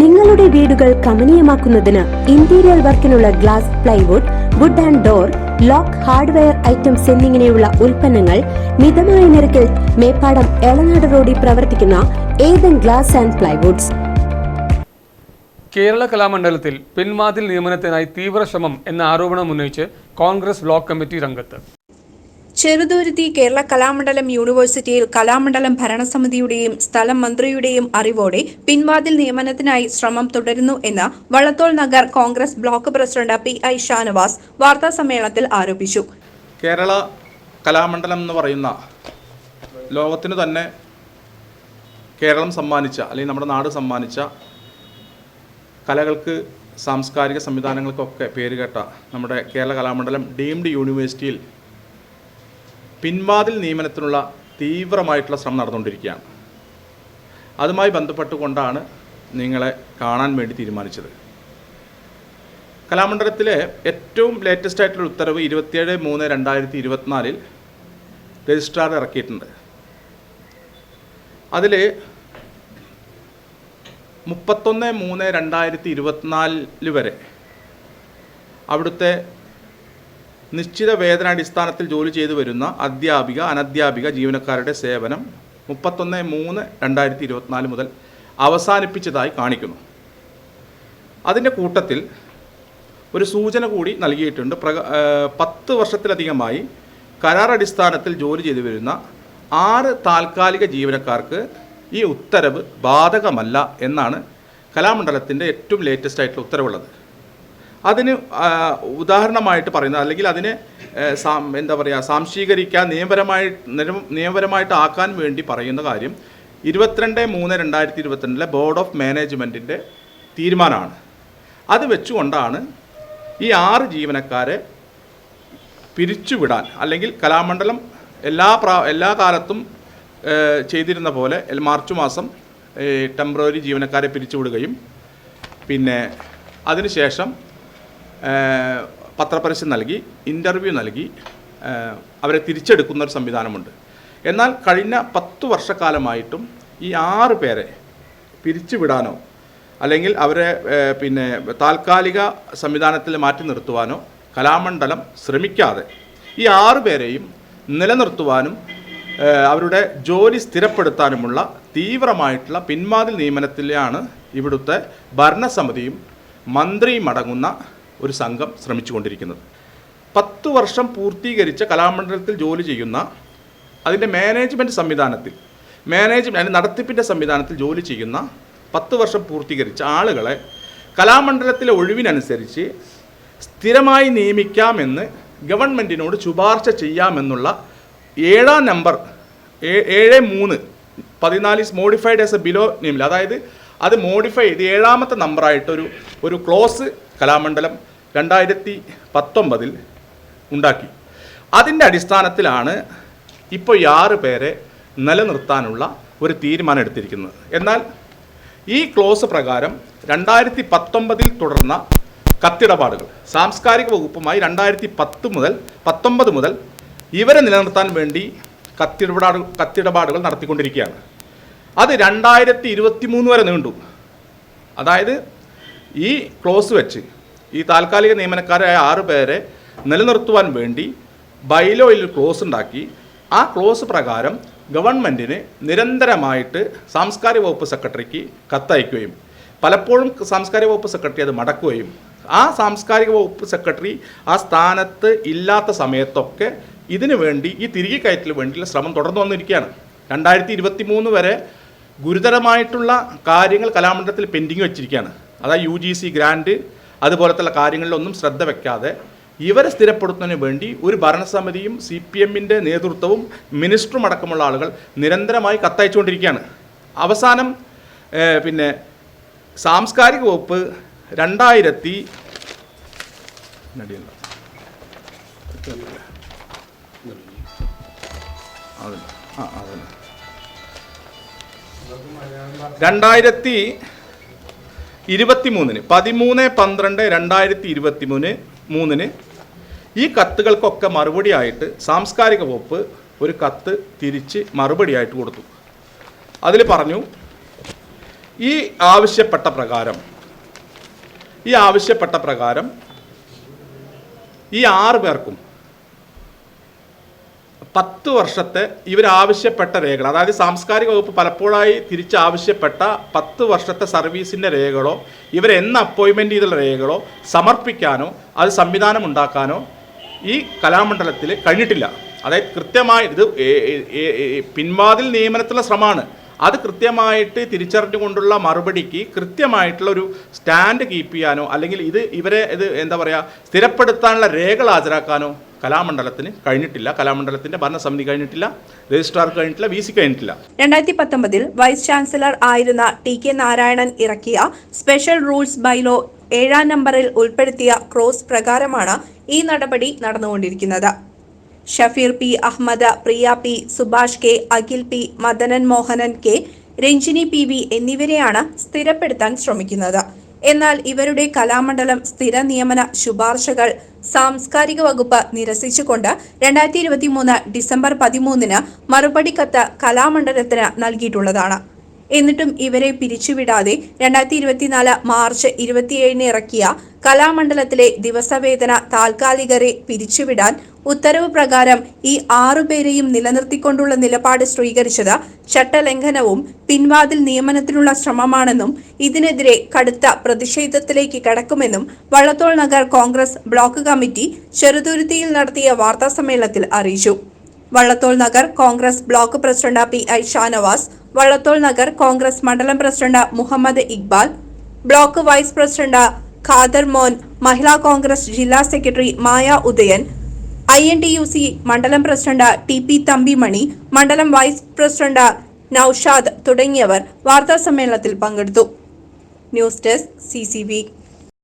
നിങ്ങളുടെ വീടുകൾ കമനീയമാക്കുന്നതിന് interior വർക്കിനുള്ള glass plywood wood and door lock hardware items എന്നിങ്ങനെയുള്ള ഉൽപ്പന്നങ്ങൾ മിതമായ നിരക്കിൽ മേപ്പാടം എളനാട് റോഡിൽ പ്രവർത്തിക്കുന്ന Ethan glass and plywoods Kerala കലാമണ്ഡലത്തിൽ പിൻവാതിൽ നിയമനത്തിനായി തീവ്ര ശ്രമം എന്ന ആരോപണം ഉന്നയിച്ച് കോൺഗ്രസ് ബ്ലോക്ക് കമ്മിറ്റി രംഗത്ത്. ചെറുതുരുത്തി കേരള കലാമണ്ഡലം യൂണിവേഴ്സിറ്റിയിൽ കലാമണ്ഡലം ഭരണസമിതിയുടെയും സ്ഥലം മന്ത്രിയുടെയും അറിവോടെ പിൻവാതിൽ നിയമനത്തിനായി ശ്രമം തുടരുന്നു എന്ന് Vallathol Nagar Congress block president P I Shanavas വാർത്താസമ്മേളനത്തിൽ ആരോപിച്ചു. കേരള കലാമണ്ഡലം എന്ന് പറയുന്ന ലോകത്തിന് തന്നെ കേരളം സമ്മാനിച്ച അല്ലെങ്കിൽ നമ്മുടെ നാട് സമ്മാനിച്ച കലകൾക്ക് സാംസ്കാരിക സംവിധാനങ്ങൾക്കൊക്കെ പേരുകേട്ട നമ്മുടെ കേരള കലാമണ്ഡലം ഡീംഡ് യൂണിവേഴ്സിറ്റിയിൽ പിൻവാതിൽ നിയമനത്തിനുള്ള തീവ്രമായിട്ടുള്ള ശ്രമം നടന്നുകൊണ്ടിരിക്കുകയാണ്. അതുമായി ബന്ധപ്പെട്ടുകൊണ്ടാണ് നിങ്ങളെ കാണാൻ വേണ്ടി തീരുമാനിച്ചത്. കലാമണ്ഡലത്തിലെ ഏറ്റവും ലേറ്റസ്റ്റ് ആയിട്ടുള്ള ഉത്തരവ് ഇരുപത്തിയേഴ് മൂന്ന് രണ്ടായിരത്തി ഇരുപത്തിനാലിൽ രജിസ്ട്രാർ ഇറക്കിയിട്ടുണ്ട്. അതിൽ മുപ്പത്തൊന്ന് മൂന്ന് രണ്ടായിരത്തി ഇരുപത്തിനാലിൽ വരെ അവിടുത്തെ നിശ്ചിത വേതനാടിസ്ഥാനത്തിൽ ജോലി ചെയ്തു വരുന്ന അധ്യാപിക അനധ്യാപിക ജീവനക്കാരുടെ സേവനം മുപ്പത്തൊന്ന് മൂന്ന് രണ്ടായിരത്തി ഇരുപത്തിനാല് മുതൽ അവസാനിപ്പിച്ചതായി കാണിക്കുന്നു. അതിന്റെ കൂട്ടത്തിൽ ഒരു സൂചന കൂടി നൽകിയിട്ടുണ്ട്. പ്രക പത്ത് വർഷത്തിലധികമായി കരാർ അടിസ്ഥാനത്തിൽ ജോലി ചെയ്തു വരുന്ന ആറ് താൽക്കാലിക ജീവനക്കാർക്ക് ഈ ഉത്തരവ് ബാധകമല്ല എന്നാണ് കലാമണ്ഡലത്തിന്റെ ഏറ്റവും ലേറ്റസ്റ്റ് ആയിട്ടുള്ള ഉത്തരവുള്ളത്. അതിന് ഉദാഹരണമായിട്ട് പറയുന്നത് അല്ലെങ്കിൽ അതിനെ എന്താ പറയുക സാംശീകരിക്കാൻ നിയമപരമായി നിയമപരമായിട്ട് ആക്കാൻ വേണ്ടി പറയുന്ന കാര്യം ഇരുപത്തിരണ്ട് മൂന്ന് രണ്ടായിരത്തി ഇരുപത്തിരണ്ടിലെ ബോർഡ് ഓഫ് മാനേജ്മെന്റിന്റെ തീരുമാനമാണ്. അത് വെച്ചുകൊണ്ടാണ് ഈ ആറ് ജീവനക്കാരെ പിരിച്ചുവിടാൻ അല്ലെങ്കിൽ കലാമണ്ഡലം എല്ലാ പ്രാ എല്ലാ കാലത്തും ചെയ്തിരുന്ന പോലെ മാർച്ച് മാസം ടെമ്പററി ജീവനക്കാരെ പിരിച്ചുവിടുകയും പിന്നെ അതിനുശേഷം പത്രപരസ്യം നൽകി ഇന്റർവ്യൂ നൽകി അവരെ തിരിച്ചെടുക്കുന്ന ഒരു സംവിധാനമുണ്ട്. എന്നാൽ കഴിഞ്ഞ പത്തു വർഷക്കാലമായിട്ടും ഈ ആറ് പേരെ പിരിച്ചുവിടാനോ അല്ലെങ്കിൽ അവരെ പിന്നെ താൽക്കാലിക സംവിധാനത്തിൽ മാറ്റി നിർത്തുവാനോ കലാമണ്ഡലം ശ്രമിക്കാതെ ഈ ആറ് പേരെയും നിലനിർത്തുവാനും അവരുടെ ജോലി സ്ഥിരപ്പെടുത്താനുമുള്ള തീവ്രമായിട്ടുള്ള പിന്മാതിൽ നിയമനത്തിലാണ് ഇവിടുത്തെ ഭരണസമിതിയും മന്ത്രിയും അടങ്ങുന്ന ഒരു സംഘം ശ്രമിച്ചുകൊണ്ടിരിക്കുന്നത്. പത്ത് വർഷം പൂർത്തീകരിച്ച കലാമണ്ഡലത്തിൽ ജോലി ചെയ്യുന്ന അതിന്റെ മാനേജ്മെന്റ് സംവിധാനത്തിൽ മാനേജ്മെന്റ് അതിന്റെ നടത്തിപ്പിന്റെ സംവിധാനത്തിൽ ജോലി ചെയ്യുന്ന പത്ത് വർഷം പൂർത്തീകരിച്ച ആളുകളെ കലാമണ്ഡലത്തിലെ ഒഴിവിനനുസരിച്ച് സ്ഥിരമായി നിയമിക്കാമെന്ന് ഗവൺമെന്റിനോട് ശുപാർശ ചെയ്യാമെന്നുള്ള ഏഴാം നമ്പർ ഏഴ് മൂന്ന് പതിനാല് is modified as a below നെയിമിൽ അതായത് അത് മോഡിഫൈ ചെയ്ത് ഏഴാമത്തെ നമ്പറായിട്ടൊരു ഒരു ക്ലോസ് കലാമണ്ഡലം രണ്ടായിരത്തി പത്തൊമ്പതിൽ ഉണ്ടാക്കി. അതിന്റെ അടിസ്ഥാനത്തിലാണ് ഇപ്പോൾ ഈ ആറ് പേരെ നിലനിർത്താനുള്ള ഒരു തീരുമാനം എടുത്തിരിക്കുന്നത്. എന്നാൽ ഈ ക്ലോസ് പ്രകാരം രണ്ടായിരത്തി പത്തൊമ്പതിൽ തുടർന്ന കത്തിടപാടുകൾ സാംസ്കാരിക വകുപ്പുമായി രണ്ടായിരത്തി പത്ത് മുതൽ പത്തൊമ്പത് മുതൽ ഇവരെ നിലനിർത്താൻ വേണ്ടി കത്തിടപാട് കത്തിടപാടുകൾ നടത്തിക്കൊണ്ടിരിക്കുകയാണ്. അത് രണ്ടായിരത്തി ഇരുപത്തി മൂന്ന് വരെ നീണ്ടു. അതായത് ഈ ക്ലോസ് വെച്ച് ഈ താൽക്കാലിക നിയമനക്കാരായ ആറ് പേരെ നിലനിർത്തുവാൻ വേണ്ടി ബൈലോയിൽ ക്ലോസ് ഉണ്ടാക്കി. ആ ക്ലോസ് പ്രകാരം ഗവൺമെന്റിന് നിരന്തരമായിട്ട് സാംസ്കാരിക വകുപ്പ് സെക്രട്ടറിക്ക് കത്തയക്കുകയും പലപ്പോഴും സാംസ്കാരിക വകുപ്പ് സെക്രട്ടറി അത് മടക്കുകയും ആ സാംസ്കാരിക വകുപ്പ് സെക്രട്ടറി ആ സ്ഥാനത്ത് ഇല്ലാത്ത സമയത്തൊക്കെ ഇതിനു വേണ്ടി ഈ തിരികെ കയറ്റലിന് വേണ്ടിയുള്ള ശ്രമം തുടർന്നു വന്നിരിക്കുകയാണ്. രണ്ടായിരത്തി ഇരുപത്തി മൂന്ന് വരെ ഗുരുതരമായിട്ടുള്ള കാര്യങ്ങൾ കലാമണ്ഡലത്തിൽ പെൻഡിങ് വെച്ചിരിക്കുകയാണ്. അതായത് യു ജി സി ഗ്രാൻഡ് അതുപോലത്തുള്ള കാര്യങ്ങളിലൊന്നും ശ്രദ്ധ വെക്കാതെ ഇവരെ സ്ഥിരപ്പെടുത്തുന്നതിന് വേണ്ടി ഒരു ഭരണസമിതിയും സി പി എമ്മിന്റെ നേതൃത്വവും മിനിസ്റ്ററും അടക്കമുള്ള ആളുകൾ നിരന്തരമായി കത്തയച്ചുകൊണ്ടിരിക്കുകയാണ്. അവസാനം പിന്നെ സാംസ്കാരിക വകുപ്പ് രണ്ടായിരത്തി. രണ്ടായിരത്തി ഇരുപത്തി മൂന്നിന് പതിമൂന്ന് പന്ത്രണ്ട് രണ്ടായിരത്തി ഇരുപത്തി മൂന്ന് മൂന്നിന് ഈ കത്തുകൾക്കൊക്കെ മറുപടിയായിട്ട് സാംസ്കാരിക വകുപ്പ് ഒരു കത്ത് തിരിച്ച് മറുപടിയായിട്ട് കൊടുത്തു. അതിൽ പറഞ്ഞു ഈ ആവശ്യപ്പെട്ട പ്രകാരം ഈ ആവശ്യപ്പെട്ട പ്രകാരം ഈ ആറ് പേർക്കും പത്ത് വർഷത്തെ ഇവരാവശ്യപ്പെട്ട രേഖകൾ അതായത് സാംസ്കാരിക വകുപ്പ് പലപ്പോഴായി തിരിച്ചാവശ്യപ്പെട്ട പത്ത് വർഷത്തെ സർവീസിന്റെ രേഖകളോ ഇവരെന്ന് അപ്പോയിൻമെന്റ് ചെയ്തുള്ള രേഖകളോ സമർപ്പിക്കാനോ അത് സംവിധാനം ഉണ്ടാക്കാനോ ഈ കലാമണ്ഡലത്തിൽ കഴിഞ്ഞിട്ടില്ല. അതായത് കൃത്യമായി ഇത് പിൻവാതിൽ നിയമനത്തിലുള്ള ശ്രമമാണ്. അത് കൃത്യമായിട്ട് തിരിച്ചറിഞ്ഞുകൊണ്ടുള്ള മറുപടിക്ക് കൃത്യമായിട്ടുള്ള ഒരു സ്റ്റാൻഡ് കീപ്പ് ചെയ്യാനോ അല്ലെങ്കിൽ ഇത് ഇവരെ ഇത് എന്താ പറയുക സ്ഥിരപ്പെടുത്താനുള്ള രേഖകൾ ഹാജരാക്കാനോ കലാമണ്ഡലത്തിന് കഴിഞ്ഞിട്ടില്ല കലാമണ്ഡലത്തിന്റെ ഭരണസമിതി കഴിഞ്ഞിട്ടില്ല രജിസ്ട്രാർ കഴിഞ്ഞിട്ടില്ല വി സി കഴിഞ്ഞിട്ടില്ല. രണ്ടായിരത്തി പത്തൊമ്പതിൽ വൈസ് ചാൻസലർ ആയിരുന്ന ടി കെ നാരായണൻ ഇറക്കിയ സ്പെഷ്യൽ റൂൾസ് ബൈലോ ഏഴാം നമ്പറിൽ ഉൾപ്പെടുത്തിയ ക്രോസ് പ്രകാരമാണ് ഈ നടപടി നടന്നുകൊണ്ടിരിക്കുന്നത്. Shafeer P Ahammed Priya P Subhash K Akhil P Madanan Mohanan K Ranjini P V എന്നിവരെയാണ് സ്ഥിരപ്പെടുത്താൻ ശ്രമിക്കുന്നത്. എന്നാൽ ഇവരുടെ കലാമണ്ഡലം സ്ഥിര നിയമന ശുപാർശകൾ സാംസ്കാരിക വകുപ്പ് നിരസിച്ചുകൊണ്ട് രണ്ടായിരത്തി ഇരുപത്തി മൂന്ന് ഡിസംബർ പതിമൂന്നിന് മറുപടി കത്ത് കലാമണ്ഡലത്തിന് നൽകിയിട്ടുള്ളതാണ്. എന്നിട്ടും ഇവരെ പിരിച്ചുവിടാതെ രണ്ടായിരത്തി ഇരുപത്തിനാല് മാർച്ച് ഇരുപത്തിയേഴിന് ഇറക്കിയ കലാമണ്ഡലത്തിലെ ദിവസവേതന താൽക്കാലികരെ പിരിച്ചുവിടാൻ ഉത്തരവ് പ്രകാരം ഈ ആറുപേരെയും നിലനിർത്തിക്കൊണ്ടുള്ള നിലപാട് സ്വീകരിച്ചത് ചട്ടലംഘനവും പിൻവാതിൽ നിയമനത്തിനുള്ള ശ്രമമാണെന്നും ഇതിനെതിരെ കടുത്ത പ്രതിഷേധത്തിലേക്ക് കടക്കുമെന്നും Vallathol Nagar Congress block committee ചെറുതുരുത്തിയിൽ നടത്തിയ വാർത്താസമ്മേളനത്തിൽ അറിയിച്ചു. Vallathol Nagar Congress block president P I Shanavas Vallathol Nagar Congress മണ്ഡലം president Muhammad Iqbal block vice president Khader Mon Mahila Congress ജില്ലാ secretary Maya Udayan I N T U C മണ്ഡലം president T P Thampimani മണ്ഡലം vice president Naushad തുടങ്ങിയവർ വാർത്താ സമ്മേളനത്തിൽ പങ്കെടുത്തു. News desk C